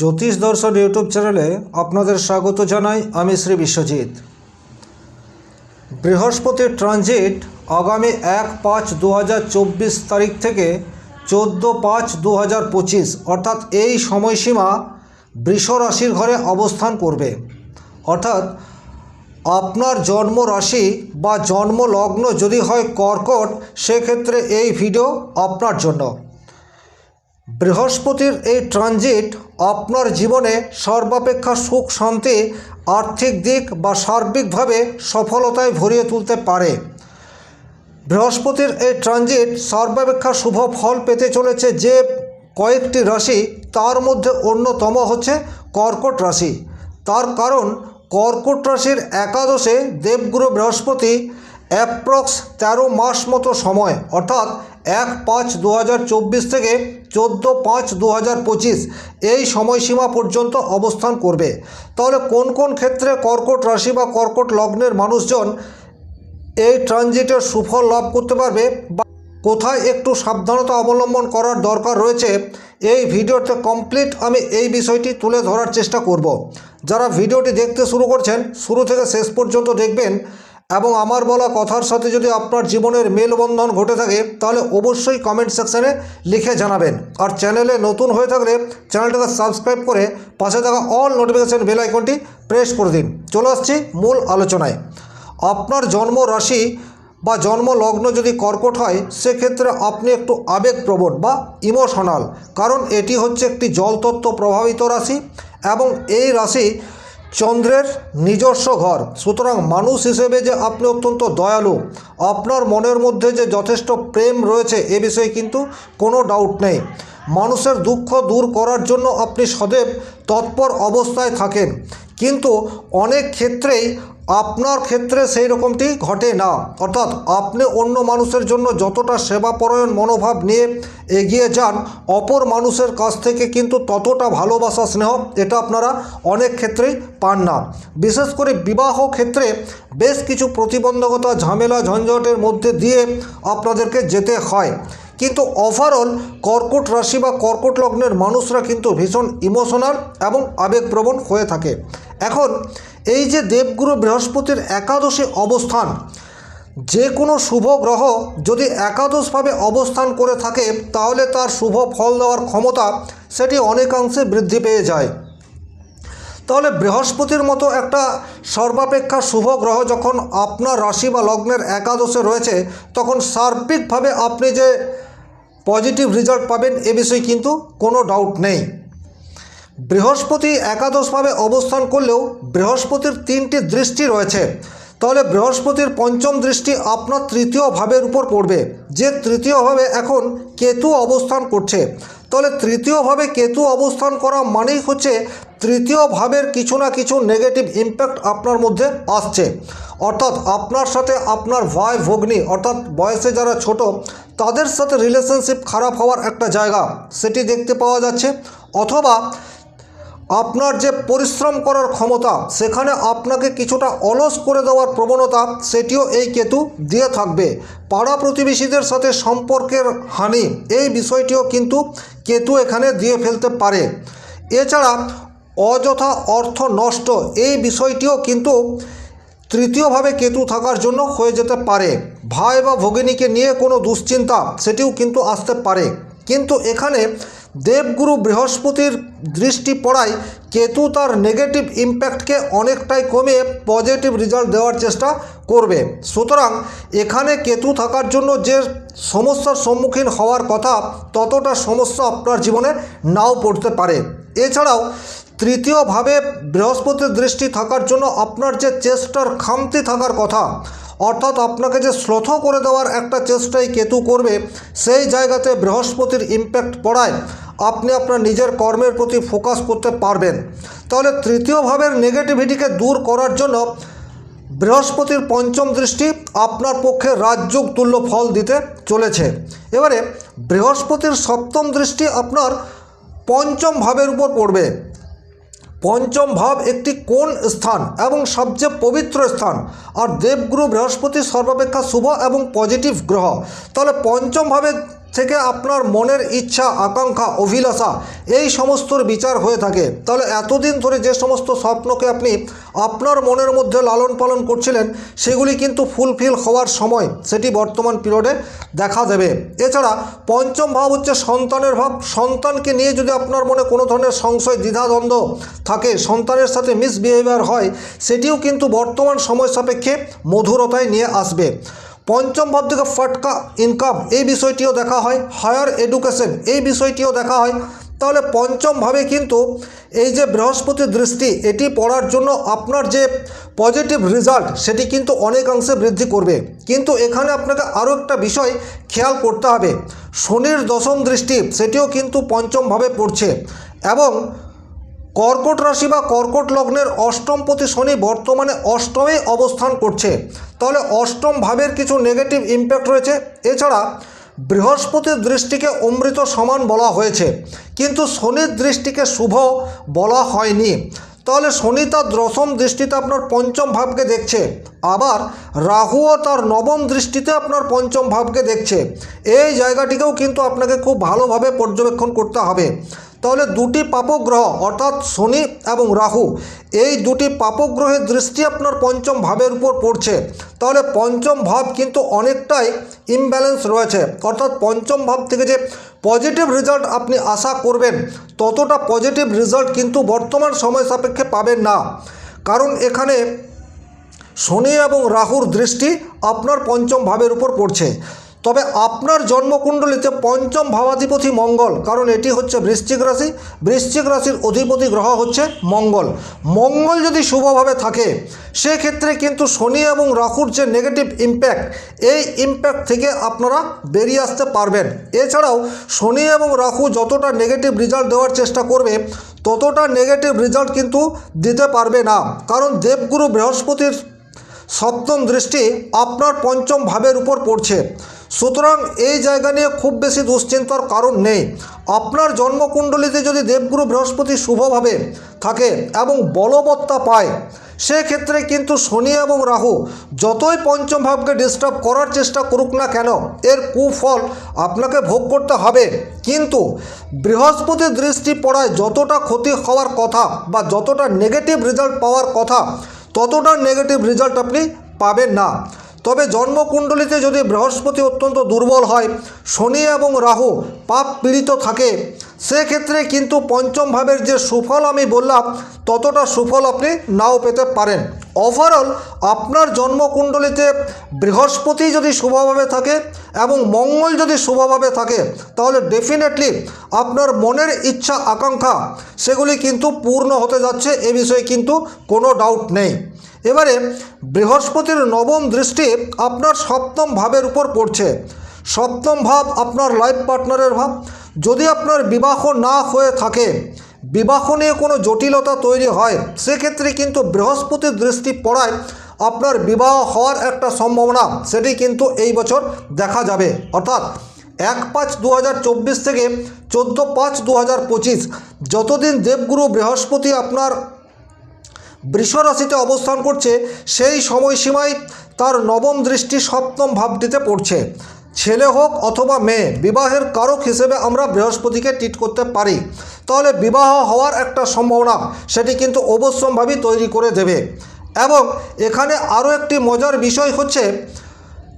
জ্যোতিষ দর্শন ইউটিউব চ্যানেলে আপনাদের স্বাগত জানাই আমি শ্রী বিশ্বজিৎ। বৃহস্পতির ট্রানজিট আগামী এক পাঁচ দু তারিখ থেকে চোদ্দ পাঁচ দু অর্থাৎ এই সময়সীমা বৃষ রাশির ঘরে অবস্থান করবে। অর্থাৎ আপনার জন্ম রাশি বা জন্ম লগ্ন যদি হয় কর্কট, সেক্ষেত্রে এই ভিডিও আপনার জন্য। বৃহস্পতির এই ট্রানজিট আপনার জীবনে সর্বাপেক্ষা সুখ, শান্তি, আর্থিক দিক বা সার্বিকভাবে সফলতায় ভরিয়ে তুলতে পারে। বৃহস্পতির এই ট্রানজিট সর্বাপেক্ষা শুভ ফল পেতে চলেছে যে কয়েকটি রাশি, তার মধ্যে অন্যতম হচ্ছে কর্কট রাশি। তার কারণ, কর্কট রাশির একাদশে দেবগুরু বৃহস্পতি অ্যাপ্রক্স তেরো মাস মতো সময়, অর্থাৎ এক পাঁচ দু থেকে চোদ্দ পাঁচ দু এই সময়সীমা পর্যন্ত অবস্থান করবে। তাহলে কোন কোন ক্ষেত্রে কর্কট রাশি বা কর্কট লগ্নের মানুষজন এই ট্রানজিটের সুফল লাভ করতে পারবে বা কোথায় একটু সাবধানতা অবলম্বন করার দরকার রয়েছে, এই ভিডিওতে কমপ্লিট আমি এই বিষয়টি তুলে ধরার চেষ্টা করব। যারা ভিডিওটি দেখতে শুরু করছেন, শুরু থেকে শেষ পর্যন্ত দেখবেন এবং আমার বলা কথার সাথে যদি আপনার জীবনের মেলবন্ধন ঘটে থাকে, তাহলে অবশ্যই কমেন্ট সেকশানে লিখে জানাবেন। আর চ্যানেলে নতুন হয়ে থাকলে চ্যানেলটাকে সাবস্ক্রাইব করে পাশে থাকা অল নোটিফিকেশান বেল আইকনটি প্রেস করে দিন। চলে আসছি মূল আলোচনায়। আপনার জন্ম রাশি বা জন্ম লগ্ন যদি কর্কট হয়, সেক্ষেত্রে আপনি একটু আবেগপ্রবণ বা ইমোশনাল কারণ এটি হচ্ছে একটি জলতত্ত্ব প্রভাবিত রাশি এবং এই রাশি চন্দ্রের নিজস্ব ঘর। সুতরাং মানুষ হিসেবে যে আপনি অত্যন্ত দয়ালু, আপনার মনের মধ্যে যে যথেষ্ট প্রেম রয়েছে এ বিষয়ে কিন্তু কোনো ডাউট নেই। মানুষের দুঃখ দূর করার জন্য আপনি সদেব তৎপর অবস্থায় থাকেন। কিন্তু অনেক ক্ষেত্রেই আপনার ক্ষেত্রে সেই রকমটি ঘটে না। অর্থাৎ আপনি অন্য মানুষের জন্য যতটা সেবাপরায়ণ মনোভাব নিয়ে এগিয়ে যান, অপর মানুষের কাছ থেকে কিন্তু ততটা ভালোবাসা স্নেহ এটা আপনারা অনেক ক্ষেত্রেই পান না। বিশেষ করে বিবাহ ক্ষেত্রে বেশ কিছু প্রতিবন্ধকতা, ঝামেলা, ঝঞ্ঝটের মধ্যে দিয়ে আপনাদেরকে যেতে হয়। কিন্তু ওভারঅল কর্কট রাশি বা কর্কট লগ্নের মানুষরা কিন্তু ভীষণ ইমোশনাল এবং আবেগপ্রবণ হয়ে থাকে। এখন এই যে দেবগুরু বৃহস্পতির একাদশী অবস্থান, যে কোনো শুভ গ্রহ যদি একাদশভাবে অবস্থান করে থাকে, তাহলে তার শুভ ফল দেওয়ার ক্ষমতা সেটি অনেকাংশে বৃদ্ধি পেয়ে যায়। তাহলে বৃহস্পতির মতো একটা সর্বাপেক্ষা শুভ গ্রহ যখন আপনার রাশি বা লগ্নের একাদশে রয়েছে, তখন সার্বিকভাবে আপনি যে পজিটিভ রেজাল্ট পাবেন, এ বিষয়ে কিন্তু কোনো ডাউট নেই। বৃহস্পতি একাদশভাবে অবস্থান করলেও বৃহস্পতির তিনটি দৃষ্টি রয়েছে। তাহলে বৃহস্পতির পঞ্চম দৃষ্টি আপনার তৃতীয় ভাবের উপর পড়বে। যে তৃতীয়ভাবে এখন কেতু অবস্থান করছে। তাহলে তৃতীয়ভাবে কেতু অবস্থান করা মানেই হচ্ছে তৃতীয় ভাবের কিছু না কিছু নেগেটিভ ইম্প্যাক্ট আপনার মধ্যে আসছে। অর্থাৎ আপনার সাথে আপনার ভাই ভগ্নি অর্থাৎ বয়সে যারা ছোট, তাদের সাথে রিলেশনশিপ খারাপ হওয়ার একটা জায়গা, সেটি দেখতে পাওয়া যাচ্ছে। অথবা আপনার যে পরিশ্রম করার ক্ষমতা, সেখানে আপনাকে কিছুটা অলস করে দেওয়ার প্রবণতা, সেটিও এই কেতু দিয়ে থাকবে। পাড়া প্রতিবেশীদের সাথে সম্পর্কের হানি, এই বিষয়টিও কিন্তু কেতু এখানে দিয়ে ফেলতে পারে। এছাড়া, অযথা অর্থ নষ্ট, এই বিষয়টিও কিন্তু তৃতীয়ভাবে কেতু থাকার জন্য হয়ে যেতে পারে। ভাই বা ভগিনীকে নিয়ে কোনো দুশ্চিন্তা, সেটিও কিন্তু আসতে পারে। কিন্তু এখানে দেবগুরু বৃহস্পতির দৃষ্টি পড়ায় কেতু তার নেগেটিভ ইম্প্যাক্টকে অনেকটাই কমিয়ে পজিটিভ রেজাল্ট দেওয়ার চেষ্টা করবে। সুতরাং এখানে কেতু থাকার জন্য যে সমস্যার সম্মুখীন হওয়ার কথা ততটা সমস্যা আপনার জীবনে নাও পড়তে পারে। এছাড়াও তৃতীয়ভাবে বৃহস্পতির দৃষ্টি থাকার জন্য আপনার যে চেষ্টার খামতি থাকার কথা অর্থাৎ আপনাকে যে শ্লথ করে দেওয়ার একটা চেষ্টাই কেতু করবে, সেই জায়গাতে বৃহস্পতির ইম্প্যাক্ট পড়ায় আপনি আপনার নিজের কর্মের প্রতি ফোকাস করতে পারবেন। তাহলে তৃতীয় ভাবের নেগেটিভিটিকে দূর করার জন্য বৃহস্পতির পঞ্চম দৃষ্টি আপনার পক্ষে রাজযোগ তুল্য ফল দিতে চলেছে। এবারে বৃহস্পতির সপ্তম দৃষ্টি আপনার পঞ্চম ভাবের উপর পড়বে। পঞ্চম ভাব একটি কোন স্থান এবং সবচেয়ে পবিত্র স্থান? আর দেবগুরু বৃহস্পতি সর্বাপেক্ষা শুভ এবং পজিটিভ গ্রহ। তাহলে পঞ্চম ভাবে থেকে আপনার মনের ইচ্ছা, আকাঙ্ক্ষা, অভিলাষা এই সমস্তর বিচার হয়ে থাকে। তাহলে এতদিন ধরে যে সমস্ত স্বপ্নকে আপনি আপনার মনের মধ্যে লালন পালন করছিলেন, সেগুলি কিন্তু ফুলফিল হওয়ার সময় সেটি বর্তমান পিরিয়ডে দেখা দেবে। এছাড়া পঞ্চম ভাব হচ্ছে সন্তানের ভাব। সন্তানকে নিয়ে যদি আপনার মনে কোনো ধরনের সংশয়, দ্বিধাদ্বন্দ্ব থাকে, সন্তানের সাথে মিসবিহেভিয়ার হয়, সেটিও কিন্তু বর্তমান সময় সাপেক্ষে মধুরতায় নিয়ে আসবে। পঞ্চম ভাব থেকে ফাটকা ইনকাম এই বিষয়টিও দেখা হয়। হায়ার এডুকেশন এই বিষয়টিও দেখা হয়। তাহলে পঞ্চম ভাবে কিন্তু এই যে বৃহস্পতির দৃষ্টি, এটি পড়ার জন্য আপনার যে পজিটিভ রেজাল্ট সেটি কিন্তু অনেকাংশে বৃদ্ধি করবে। কিন্তু এখানে আপনাকে আরও একটা বিষয় খেয়াল করতে হবে। শনির দশম দৃষ্টি, সেটিও কিন্তু পঞ্চমভাবে পড়ছে। এবং কর্কট রাশি বা কর্কট লগ্নের অষ্টমপতি শনি বর্তমানে অষ্টমে অবস্থান করছে। তাহলে অষ্টম ভাবের কিছু নেগেটিভ ইম্প্যাক্ট রয়েছে। এছাড়া বৃহস্পতির দৃষ্টিকে অমৃত সমান বলা হয়েছে। কিন্তু শনির দৃষ্টিকে শুভ বলা হয়নি। তাহলে শনি তার দশম দৃষ্টিতে আপনার পঞ্চম ভাবকে দেখছে। আবার রাহুও তার নবম দৃষ্টিতে আপনার পঞ্চম ভাবকে দেখছে। এই জায়গাটিকেও কিন্তু আপনাকে খুব ভালোভাবে পর্যবেক্ষণ করতে হবে। তাহলে দুটি পাপগ্রহ, অর্থাৎ শনি এবং রাহু, এই দুটি পাপগ্রহের দৃষ্টি আপনার পঞ্চম ভাবের উপর পড়ছে। তাহলে পঞ্চম ভাব কিন্তু অনেকটাই ইমব্যালেন্স রয়েছে। অর্থাৎ পঞ্চম ভাব থেকে যে পজিটিভ রেজাল্ট আপনি আশা করবেন, ততটা পজিটিভ রেজাল্ট কিন্তু বর্তমান সময় সাপেক্ষে পাবেন না। কারণ এখানে শনি এবং রাহুর দৃষ্টি আপনার পঞ্চম ভাবের উপর পড়ছে। তবে আপনার জন্মকুণ্ডলিতে পঞ্চম ভাবাধিপতি মঙ্গল, কারণ এটি হচ্ছে বৃশ্চিক রাশি। বৃশ্চিক রাশির অধিপতি গ্রহ হচ্ছে মঙ্গল। মঙ্গল যদি শুভভাবে থাকে, সেক্ষেত্রে কিন্তু শনি এবং রাহুর যে নেগেটিভ ইম্প্যাক্ট এই ইম্প্যাক্ট থেকে আপনারা বেরিয়ে আসতে পারবেন। এছাড়াও শনি এবং রাহু যতটা নেগেটিভ রেজাল্ট দেওয়ার চেষ্টা করবে, ততটা নেগেটিভ রেজাল্ট কিন্তু দিতে পারবে না। কারণ দেবগুরু বৃহস্পতির সপ্তম দৃষ্টি আপনার পঞ্চম ভাবের উপর পড়ছে। সুতরাং এই জায়গা নিয়ে খুব বেশি দুশ্চিন্তার কারণ নেই। আপনার জন্মকুণ্ডলিতে যদি দেবগুরু বৃহস্পতি শুভভাবে থাকে এবং বলবত্তা পায়, সেক্ষেত্রে কিন্তু শনি এবং রাহু যতই পঞ্চম ভাবকে ডিস্টার্ব করার চেষ্টা করুক না কেন, এর কুফল আপনাকে ভোগ করতে হবে। কিন্তু বৃহস্পতির দৃষ্টি পড়ায় যতটা ক্ষতি হওয়ার কথা বা যতটা নেগেটিভ রেজাল্ট পাওয়ার কথা, ততটা নেগেটিভ রেজাল্ট আপনি পাবেন না। তবে জন্মকুণ্ডলিতে যদি বৃহস্পতি অত্যন্ত দুর্বল হয় শনি এবং রাহু পাপ পীড়িত থাকে। সেক্ষেত্রে কিন্তু পঞ্চম ভাবের যে সুফল আমি বললাম, ততটা সুফল আপনি নাও পেতে পারেন। ওভারঅল আপনার জন্মকুণ্ডলিতে বৃহস্পতি যদি শুভভাবে থাকে এবং মঙ্গল যদি শুভভাবে থাকে, তাহলে ডেফিনেটলি আপনার মনের ইচ্ছা, আকাঙ্ক্ষা, সেগুলি কিন্তু পূর্ণ হতে যাচ্ছে, এ বিষয়ে কিন্তু কোনো ডাউট নেই। এবারে, বৃহস্পতির নবম দৃষ্টি আপনার সপ্তম ভাবের উপর পড়ছে। সপ্তম ভাব আপনার লাইফ পার্টনারের ভাব যদি আপনার বিবাহ না হয়ে থাকে, বিবাহ নিয়ে কোনো জটিলতা তৈরি হয়, সেক্ষেত্রে কিন্তু বৃহস্পতির দৃষ্টি পড়ায় আপনার বিবাহ হওয়ার একটা সম্ভাবনা, সেটি কিন্তু এই বছর দেখা যাবে। অর্থাৎ এক পাঁচ দু থেকে চোদ্দ পাঁচ দু হাজার যতদিন দেবগুরু বৃহস্পতি আপনার বৃষ রাশিতে অবস্থান করছে, সেই সময়সীমায় তার নবম দৃষ্টি সপ্তম ভাবটিতে পড়ছে। ছেলে হোক অথবা মেয়ে, বিবাহের কারক হিসেবে আমরা বৃহস্পতিকে ট্রিট করতে পারি। তাহলে বিবাহ হওয়ার একটা সম্ভাবনা, সেটি কিন্তু অবশ্যম্ভাবী তৈরি করে দেবে। এবং এখানে আরও একটি মজার বিষয় হচ্ছে,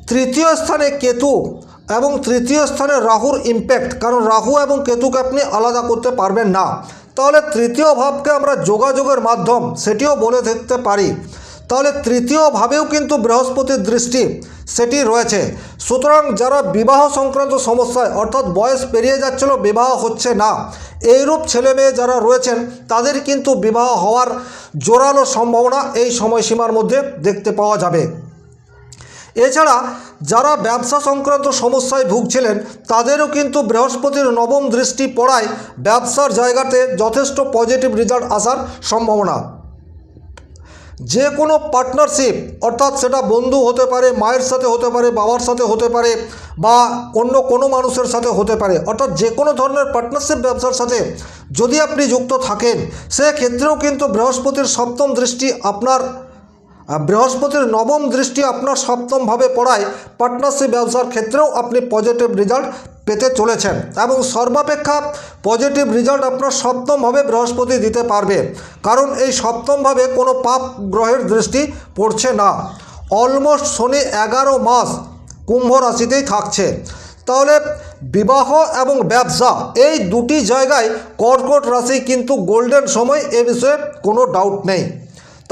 তৃতীয় স্থানে কেতু এবং তৃতীয় স্থানে রাহুর ইম্প্যাক্ট কারণ রাহু এবং কেতুকে আপনি আলাদা করতে পারবেন না। তাহলে তৃতীয় ভাবকে আমরা যোগাযোগের মাধ্যম, সেটিও বলে দেখতে পারি। তাহলে তৃতীয়ভাবেও কিন্তু বৃহস্পতির দৃষ্টি সেটি রয়েছে। সুতরাং যারা বিবাহ সংক্রান্ত সমস্যায়, অর্থাৎ বয়স পেরিয়ে যাচ্ছিল, বিবাহ হচ্ছে না। এইরূপ ছেলে মেয়ে যারা রয়েছেন, তাদের কিন্তু বিবাহ হওয়ার জোরালো সম্ভাবনা এই সময়সীমার মধ্যে দেখতে পাওয়া যাবে। এছাড়া যারা ব্যবসা সংক্রান্ত সমস্যায় ভুগছিলেন, তাদেরও কিন্তু বৃহস্পতির নবম দৃষ্টি পড়ায় ব্যবসার জায়গাতে যথেষ্ট পজিটিভ রেজাল্ট আসার সম্ভাবনা। যে কোনো পার্টনারশিপ অর্থাৎ সেটা বন্ধু হতে পারে, মায়ের সাথে হতে পারে, বাবার সাথে হতে পারে, বা অন্য কোনো মানুষের সাথে হতে পারে, অর্থাৎ যে কোনো ধরনের পার্টনারশিপ ব্যবসার সাথে যদি আপনি যুক্ত থাকেন, সেক্ষেত্রেও কিন্তু বৃহস্পতির সপ্তম দৃষ্টি আপনার বৃহস্পতির নবম দৃষ্টি আপনার সপ্তমভাবে পড়ায় পার্টনারশিপ ব্যবসার ক্ষেত্রেও আপনি পজিটিভ রেজাল্ট পেতে চলেছেন। এবং সর্বাপেক্ষা পজিটিভ রেজাল্ট আপনার সপ্তমভাবে বৃহস্পতি দিতে পারবে। কারণ এই সপ্তমভাবে কোনো পাপ গ্রহের দৃষ্টি পড়ছে না। অলমোস্ট শনি এগারো মাস কুম্ভ রাশিতেই থাকছে। তাহলে বিবাহ এবং ব্যবসা এই দুটি জায়গায় কর্কট রাশি কিন্তু গোল্ডেন সময় এ বিষয়ে কোনো ডাউট নেই।